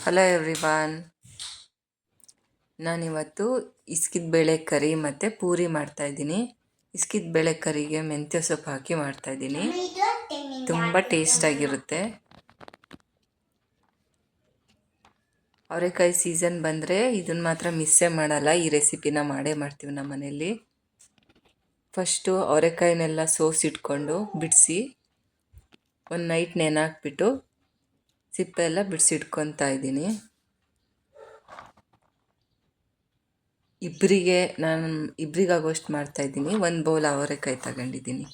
Hello everyone ನಾನಿವತ್ತು ಇಸ್ಕಿದ ಬೇಳೆ ಕರಿ ಮತ್ತು ಪೂರಿ ಮಾಡ್ತಾಯಿದ್ದೀನಿ ಇಸ್ಕಿದ ಬೇಳೆ ಕರಿಗೆ ಮೆಂತ್ಯ ಸೊಪ್ಪು ಹಾಕಿ ಮಾಡ್ತಾಯಿದ್ದೀನಿ ತುಂಬ ಟೇಸ್ಟಾಗಿರುತ್ತೆ ಅವರೆಕಾಯಿ ಸೀಸನ್ ಬಂದರೆ ಇದನ್ನು ಮಾತ್ರ ಮಿಸ್ಸೇ ಮಾಡಲ್ಲ. ಈ ರೆಸಿಪಿನ ಮಾಡೇ ಮಾಡ್ತೀವಿ ನಮ್ಮ ಮನೆಯಲ್ಲಿ ಫಸ್ಟು ಅವರೆಕಾಯಿನೆಲ್ಲ ಸೋಸಿಟ್ಕೊಂಡು ಬಿಡಿಸಿ ಒಂದು ನೈಟ್ ನೆನಾಕ್ಬಿಟ್ಟು ಸಿಪ್ಪೆ ಎಲ್ಲ ಬಿಡಿಸಿಟ್ಕೊತಾ ಇದ್ದೀನಿ. ಇಬ್ಬರಿಗೆ ನಾನು ಇಬ್ಬರಿಗಾಗೋಷ್ಟು ಮಾಡ್ತಾಯಿದ್ದೀನಿ ಒಂದು ಬೌಲ್ ಅವರೆಕಾಯಿ ತಗೊಂಡಿದ್ದೀನಿ.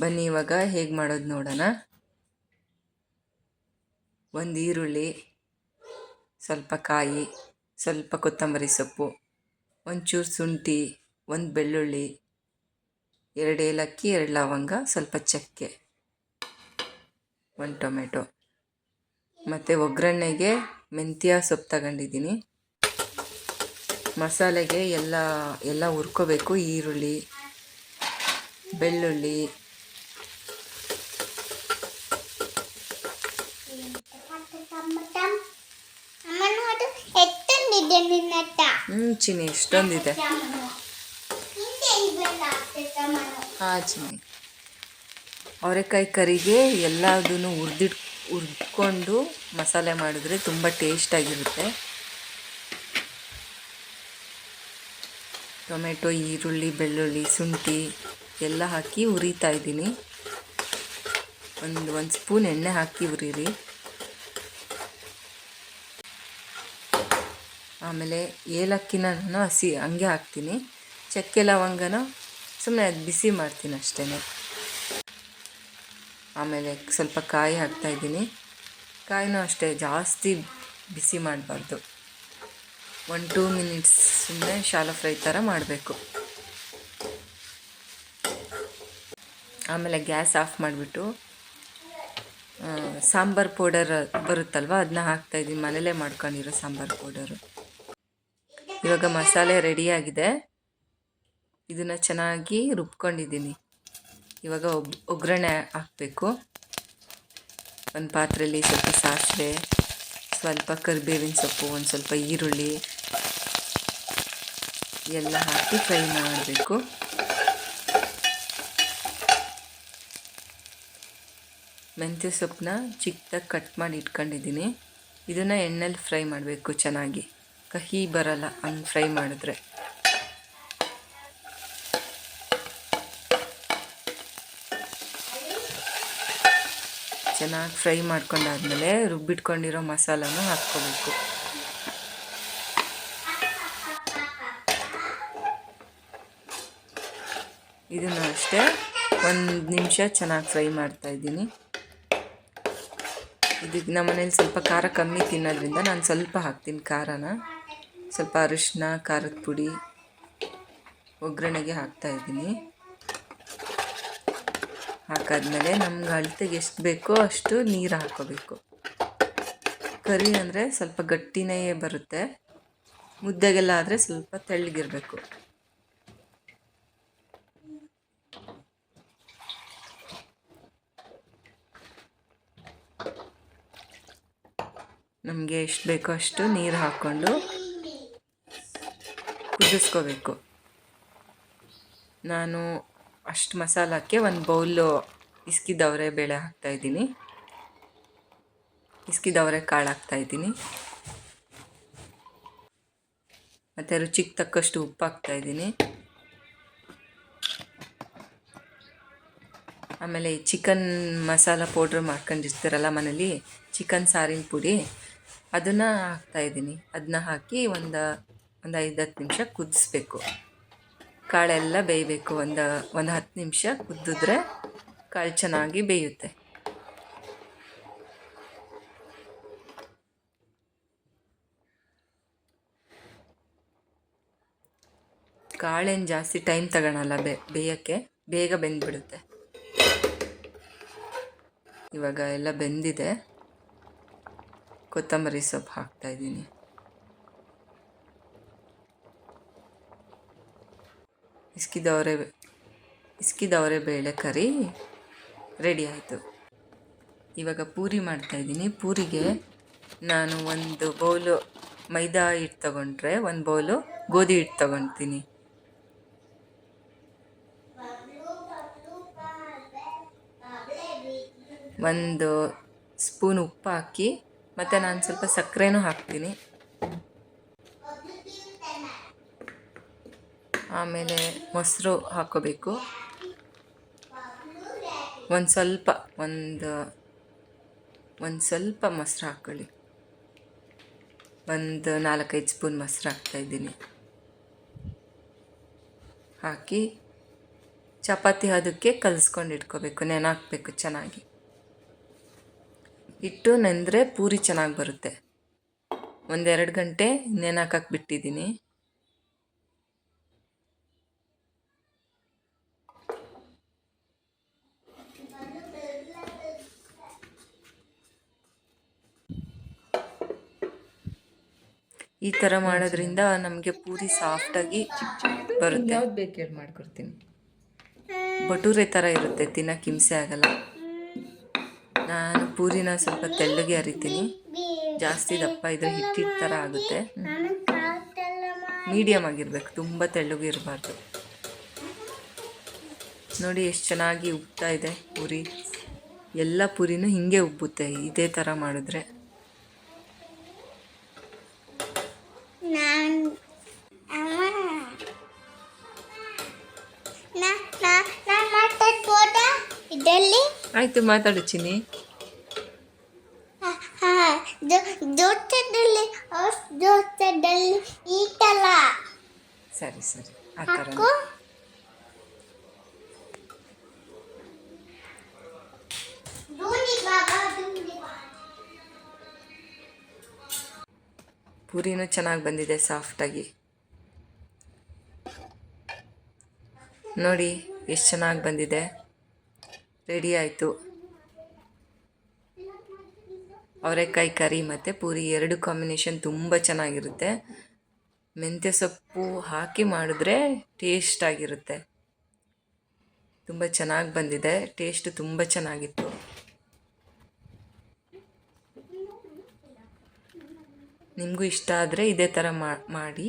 ಬನ್ನಿ ಇವಾಗ ಹೇಗೆ ಮಾಡೋದು ನೋಡೋಣ. ಒಂದು ಈರುಳ್ಳಿ, ಸ್ವಲ್ಪ ಕಾಯಿ, ಸ್ವಲ್ಪ ಕೊತ್ತಂಬರಿ ಸೊಪ್ಪು, ಒಂಚೂರು ಶುಂಠಿ, ಒಂದು ಬೆಳ್ಳುಳ್ಳಿ, ಎರಡು ಏಲಕ್ಕಿ, ಎರಡು ಲವಂಗ, ಸ್ವಲ್ಪ ಚಕ್ಕೆ, ಒಂದು ಟೊಮೆಟೊ. ಮತ್ತು ಒಗ್ಗರಣೆಗೆ ಮೆಂತ್ಯ ಸೊಪ್ಪು ತಗೊಂಡಿದ್ದೀನಿ. ಮಸಾಲೆಗೆ ಎಲ್ಲ ಎಲ್ಲ ಹುರ್ಕೋಬೇಕು. ಈರುಳ್ಳಿ ಬೆಳ್ಳುಳ್ಳಿ. ಹ್ಞೂ ಚಿನಿ ಇಷ್ಟೊಂದಿದೆ ಹಾಂ ಚಿನಿ ಅವರೆಕಾಯಿ ಕರಿಗೆ ಎಲ್ಲದನ್ನು ಹುರಿದಿಟ್ ಹುರ್ಕೊಂಡು ಮಸಾಲೆ ಮಾಡಿದ್ರೆ ತುಂಬ ಟೇಸ್ಟಾಗಿರುತ್ತೆ ಟೊಮೆಟೊ, ಈರುಳ್ಳಿ, ಬೆಳ್ಳುಳ್ಳಿ, ಶುಂಠಿ ಎಲ್ಲ ಹಾಕಿ ಉರಿತಾ ಇದ್ದೀನಿ. ಒಂದು ಒಂದು ಸ್ಪೂನ್ ಎಣ್ಣೆ ಹಾಕಿ ಉರಿರಿ ಆಮೇಲೆ ಏಲಕ್ಕಿನ ನಾನು ಹಸಿ, ಹಂಗೆ ಹಾಕ್ತೀನಿ. ಚಕ್ಕೆ ಲವಂಗನ ಸುಮ್ಮನೆ ಅದು ಬಿಸಿ ಮಾಡ್ತೀನಿ ಅಷ್ಟೇ ಆಮೇಲೆ ಸ್ವಲ್ಪ ಕಾಯಿ ಹಾಕ್ತಾಯಿದ್ದೀನಿ ಕಾಯಿನೂ ಅಷ್ಟೇ, ಜಾಸ್ತಿ ಬಿಸಿ ಮಾಡಬಾರ್ದು. ಒನ್ ಟೂ ಮಿನಿಟ್ಸ್ ಸುಮ್ಮನೆ ಶಾಲೋ ಫ್ರೈ ಥರ ಮಾಡಬೇಕು. ಆಮೇಲೆ ಗ್ಯಾಸ್ ಆಫ್ ಮಾಡಿಬಿಟ್ಟು ಸಾಂಬಾರು ಪೌಡರ್ ಬರುತ್ತಲ್ವ ಅದನ್ನ ಹಾಕ್ತಾಯಿದ್ದೀನಿ ಮನೇಲೇ ಮಾಡ್ಕೊಂಡಿರೋ ಸಾಂಬಾರು ಪೌಡರು. ಇವಾಗ ಮಸಾಲೆ ರೆಡಿಯಾಗಿದೆ ಇದನ್ನು ಚೆನ್ನಾಗಿ ರುಬ್ಕೊಂಡಿದ್ದೀನಿ. ಇವಾಗ ಒಗ್ ಒಗ್ಗರಣೆ ಹಾಕಬೇಕು. ಒಂದು ಪಾತ್ರೆಯಲ್ಲಿ ಸ್ವಲ್ಪ ಸಾಸಿವೆ, ಸ್ವಲ್ಪ ಕರಿಬೇವಿನ ಸೊಪ್ಪು, ಒಂದು ಸ್ವಲ್ಪ ಈರುಳ್ಳಿ ಎಲ್ಲ ಹಾಕಿ ಫ್ರೈ ಮಾಡಬೇಕು. ಮೆಂತ್ಯ ಸೊಪ್ಪನ್ನ ಚಿಕ್ಕದಾಗಿ ಕಟ್ ಮಾಡಿ ಇಟ್ಕೊಂಡಿದ್ದೀನಿ. ಇದನ್ನು ಎಣ್ಣೆಲಿ ಫ್ರೈ ಮಾಡಬೇಕು ಚೆನ್ನಾಗಿ. ಕಹಿ ಬರಲ್ಲ, ಹಂಗೆ ಫ್ರೈ ಮಾಡಿದ್ರೆ. ಚೆನ್ನಾಗಿ ಫ್ರೈ ಮಾಡ್ಕೊಂಡಾದ್ಮೇಲೆ ರುಬ್ಬಿಟ್ಕೊಂಡಿರೋ ಮಸಾಲನ ಹಾಕ್ಕೋಬೇಕು. ಇದನ್ನು ಅಷ್ಟೇ ಒಂದು ನಿಮಿಷ ಚೆನ್ನಾಗಿ ಫ್ರೈ ಮಾಡ್ತಾಯಿದ್ದೀನಿ ಇದಕ್ಕೆ ನಮ್ಮ ಮನೇಲಿ ಸ್ವಲ್ಪ ಖಾರ ಕಮ್ಮಿ ತಿನ್ನೋದ್ರಿಂದ ನಾನು ಸ್ವಲ್ಪ ಹಾಕ್ತೀನಿ ಖಾರನ. ಸ್ವಲ್ಪ ಅರಿಶಿನ ಖಾರದ ಪುಡಿ, ಒಗ್ಗರಣೆಗೆ ಹಾಕ್ತಾಯಿದ್ದೀನಿ ಹಾಕಾದ್ಮೇಲೆ ನಮ್ಗೆ ಅಳತೆಗೆ ಎಷ್ಟು ಬೇಕೋ ಅಷ್ಟು ನೀರು ಹಾಕೋಬೇಕು. ಕರಿ ಅಂದರೆ ಸ್ವಲ್ಪ ಗಟ್ಟಿನೇ ಬರುತ್ತೆ. ಮುದ್ದೆಗೆಲ್ಲ ಆದರೆ ಸ್ವಲ್ಪ ತೆಳ್ಳಗಿರಬೇಕು. ನಮಗೆ ಎಷ್ಟು ಬೇಕೋ ಅಷ್ಟು ನೀರು ಹಾಕ್ಕೊಂಡು ಕುದಿಸ್ಕೋಬೇಕು. ನಾನು ಅಷ್ಟು ಮಸಾಲಕ್ಕೆ ಒಂದು ಬೌಲು ಇಸ್ಕಿದವರೆ ಬೇಳೆ ಹಾಕ್ತಾಯಿದ್ದೀನಿ ಇಸ್ಕಿದವರೆ ಕಾಳು ಹಾಕ್ತಾಯಿದ್ದೀನಿ ಮತ್ತು ರುಚಿಗೆ ತಕ್ಕಷ್ಟು ಉಪ್ಪು ಹಾಕ್ತಾಯಿದ್ದೀನಿ ಆಮೇಲೆ ಚಿಕನ್ ಮಸಾಲ ಪೌಡ್ರ್ ಮಾಡ್ಕೊಂಡಿರ್ತೀರಲ್ಲ ಮನೇಲಿ, ಚಿಕನ್ ಸಾರಿನ ಪುಡಿ, ಅದನ್ನು ಹಾಕ್ತಾಯಿದ್ದೀನಿ ಅದನ್ನ ಹಾಕಿ ಒಂದು ಒಂದು ಐದು ಹತ್ತು ನಿಮಿಷ ಕುದಿಸ್ಬೇಕು. ಕಾಳೆಲ್ಲ ಬೇಯಬೇಕು ಒಂದು ಒಂದು ಹತ್ತು ನಿಮಿಷ ಕುದ್ದಿದ್ರೆ ಕಾಳು ಚೆನ್ನಾಗಿ ಬೇಯುತ್ತೆ. ಕಾಳೇನು ಜಾಸ್ತಿ ಟೈಮ್ ತಗೊಳಲ್ಲ ಬೇ, ಬೇಯೋಕ್ಕೆ, ಬೇಗ ಬೆಂದ್ಬಿಡುತ್ತೆ. ಇವಾಗ ಎಲ್ಲ ಬೆಂದಿದೆ. ಕೊತ್ತಂಬರಿ ಸೊಪ್ಪು ಹಾಕ್ತಾಯಿದ್ದೀನಿ ಇಸ್ಕಿದವರೆ ಇಸ್ಕಿದವರೆ ಬೇಳೆ ಕರಿ ರೆಡಿ ಆಯಿತು. ಇವಾಗ ಪೂರಿ ಮಾಡ್ತಾಯಿದ್ದೀನಿ ಪೂರಿಗೆ ನಾನು ಒಂದು ಬೌಲು ಮೈದಾ ಹಿಟ್ಟು ತಗೊಂಡ್ರೆ, ಒಂದು ಬೌಲು ಗೋಧಿ ಹಿಟ್ಟು ತಗೊಳ್ತೀನಿ ಒಂದು ಸ್ಪೂನ್ ಉಪ್ಪು ಹಾಕಿ, ಮತ್ತು ನಾನು ಸ್ವಲ್ಪ ಸಕ್ಕರೆನೂ ಹಾಕ್ತೀನಿ. ಆಮೇಲೆ ಮೊಸರು ಹಾಕ್ಕೋಬೇಕು. ಒಂದು ಸ್ವಲ್ಪ, ಒಂದು ಒಂದು ಸ್ವಲ್ಪ ಮೊಸರು ಹಾಕ್ಕೊಳ್ಳಿ. ಒಂದು ನಾಲ್ಕೈದು ಸ್ಪೂನ್ ಮೊಸರು ಹಾಕ್ತಾಯಿದ್ದೀನಿ ಹಾಕಿ ಚಪಾತಿ ಅದಕ್ಕೆ ಕಲಿಸ್ಕೊಂಡು ಇಟ್ಕೋಬೇಕು ನೆನೆ ಹಾಕಬೇಕು ಚೆನ್ನಾಗಿ. ಇಟ್ಟು ನೆಂದರೆ ಪೂರಿ ಚೆನ್ನಾಗಿ ಬರುತ್ತೆ. ಒಂದೆರಡು ಗಂಟೆ ನೆನೆ ಹಾಕಕ್ಕೆ ಬಿಟ್ಟಿದ್ದೀನಿ. ಈ ಥರ ಮಾಡೋದ್ರಿಂದ ನಮಗೆ ಪೂರಿ ಸಾಫ್ಟಾಗಿ ಬರುತ್ತೆ. ಯಾವ್ದು ಬೇಕು ಹೇಳಿ ಮಾಡ್ಕೊಡ್ತೀನಿ. ಬಟೂರೆ ಥರ ಇರುತ್ತೆ ತಿನ್ನಕ್ಕೆ ಹಿಂಸೆ ಆಗಲ್ಲ. ನಾನು ಪೂರಿನ ಸ್ವಲ್ಪ ತೆಳ್ಳಗೆ ಅರಿತೀನಿ. ಜಾಸ್ತಿ ದಪ್ಪ ಇದ್ರೆ ಹಿಟ್ಟಿಟ್ಟು ಥರ ಆಗುತ್ತೆ. ಮೀಡಿಯಮ್ ಆಗಿರ್ಬೇಕು ತುಂಬ ತೆಳ್ಳಗೆ ಇರಬಾರ್ದು. ನೋಡಿ ಎಷ್ಟು ಚೆನ್ನಾಗಿ ಉಬ್ತಾ ಇದೆ ಪೂರಿ. ಎಲ್ಲ ಪೂರಿನೂ ಹಿಂಗೆ ಉಬ್ಬುತ್ತೆ ಇದೇ ಥರ ಮಾಡಿದ್ರೆ. ಆಯಿತು ಮಾತಾಡು ಚಿನ್ನಿ. ದೋಟದಲ್ಲಿ ದೋಟದಲ್ಲಿ ಈಟಲ್ಲ? ಸರಿ ಸರಿ ಆ ಥರ ಪೂರಿನೂ ಚೆನ್ನಾಗಿ ಬಂದಿದೆ ಸಾಫ್ಟಾಗಿ ನೋಡಿ ಎಷ್ಟು ಚೆನ್ನಾಗಿ ಬಂದಿದೆ. ರೆಡಿ ಆಯಿತು. ಅವರೆಕಾಯಿ ಕರಿ ಮತ್ತು ಪೂರಿ ಎರಡು ಕಾಂಬಿನೇಷನ್ ತುಂಬ ಚೆನ್ನಾಗಿರುತ್ತೆ. ಮೆಂತ್ಯ ಸೊಪ್ಪು ಹಾಕಿ ಮಾಡಿದ್ರೆ ಟೇಸ್ಟ್ ಆಗಿರುತ್ತೆ. ತುಂಬ ಚೆನ್ನಾಗಿ ಬಂದಿದೆ. ಟೇಸ್ಟ್ ತುಂಬ ಚೆನ್ನಾಗಿತ್ತು. ನಿಮಗೂ ಇಷ್ಟ ಆದರೆ ಇದೇ ಥರ ಮಾಡಿ.